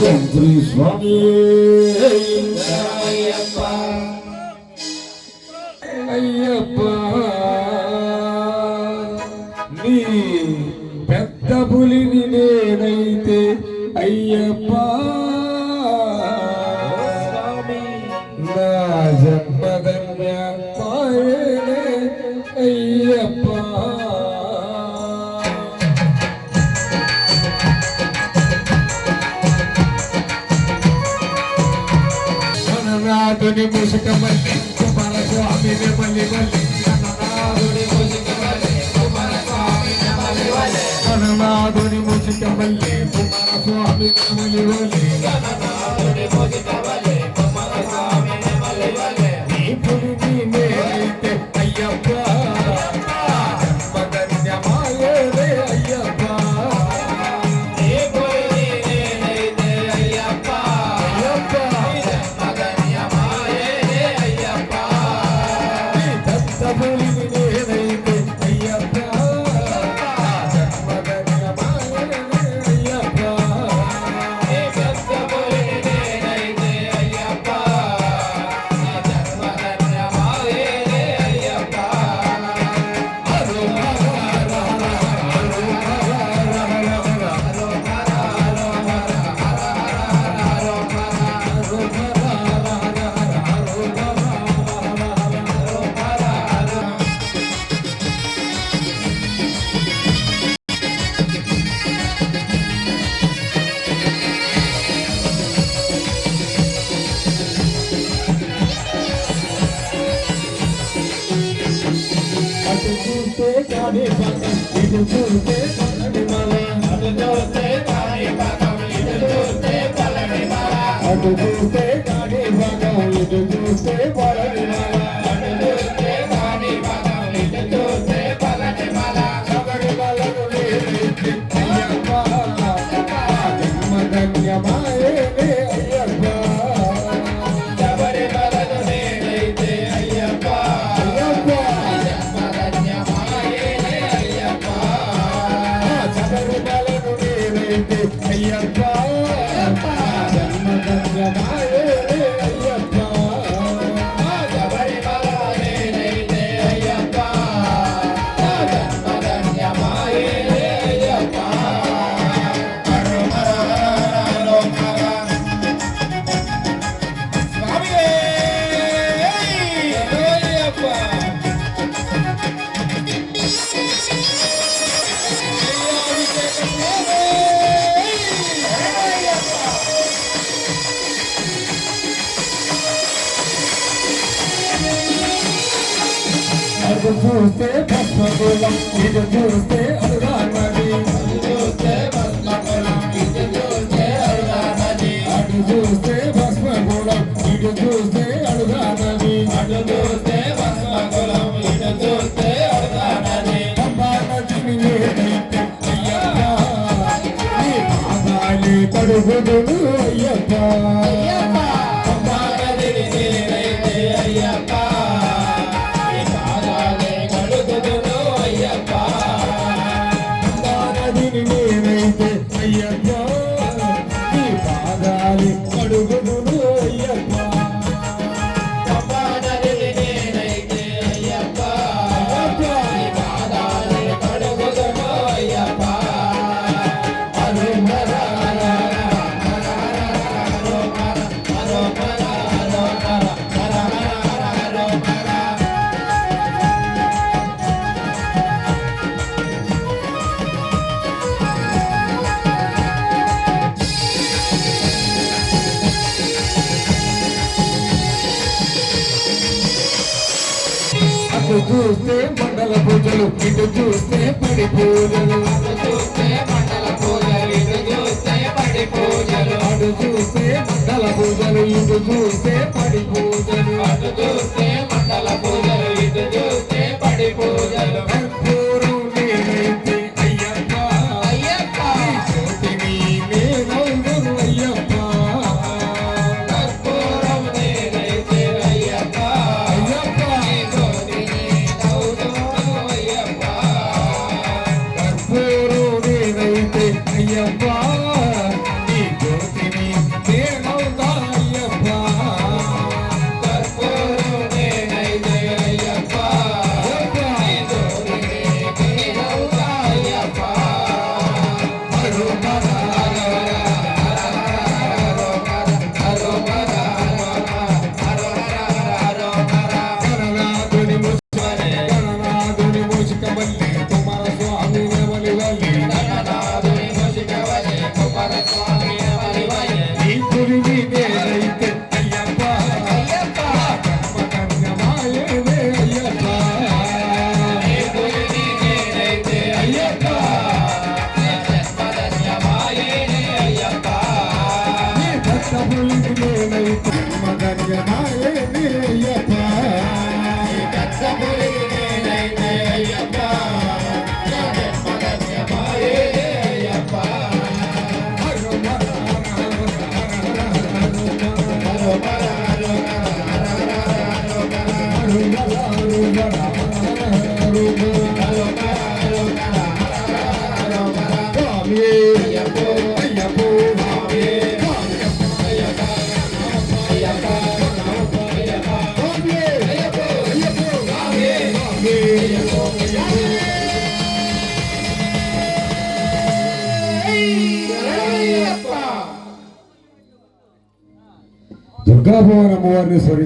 ఓం శ్రీ స్వామి అయ్యప్ప నీ పెద్ద పులిని నేనైతే అయ్యప్ప నా జన్మధన్య పాయనే ಧ್ವನಿ ಮೂಷಿಕ ಬಲ್ಲಿ ಕುಮಾರ ಸ್ವಾಮಿ ಬಲಿ ಬಲ್ಲಿ ಧ್ವನಿ ಮೂಷಿಕ ಬಲ್ಲಿ ಕುಮಾರ ಸ್ವಾಮಿ ಬಲಿ ಬಲಿ చూస్తే కాని పక్కం ఇటు చూస్తే పక్కని మల అటు చూస్తే కాని పక్కం ఇటు చూస్తే పక్కని మల అటు చూస్తే కాని పక్కం ఇటు చూస్తే పక్కని మల అటు అటు చూస్తే భస్మకులం ఇటు చూస్తే అరుగానది అటు చూస్తే భస్మకులం ఇటు చూస్తే అరుగానది అటు చూస్తే భస్మకులం ఇటు చూస్తే అరుగానది అటు అయ్యప్ప నీ పాదాలి కడుగుదును అయ్యప్ప. చూస్తే మండల పూజలు ఇటు చూస్తే పడి పూజలు అటు చూస్తే మండల పూజలు ఇటు చూస్తే పడి పూజలు అటు చూస్తే మండల పూజలు ఇటు చూస్తే పడి పూజలు. అటు చూస్తే your body. Yeah. దుర్గాభవన్ అమ్మవారిని స్మరించి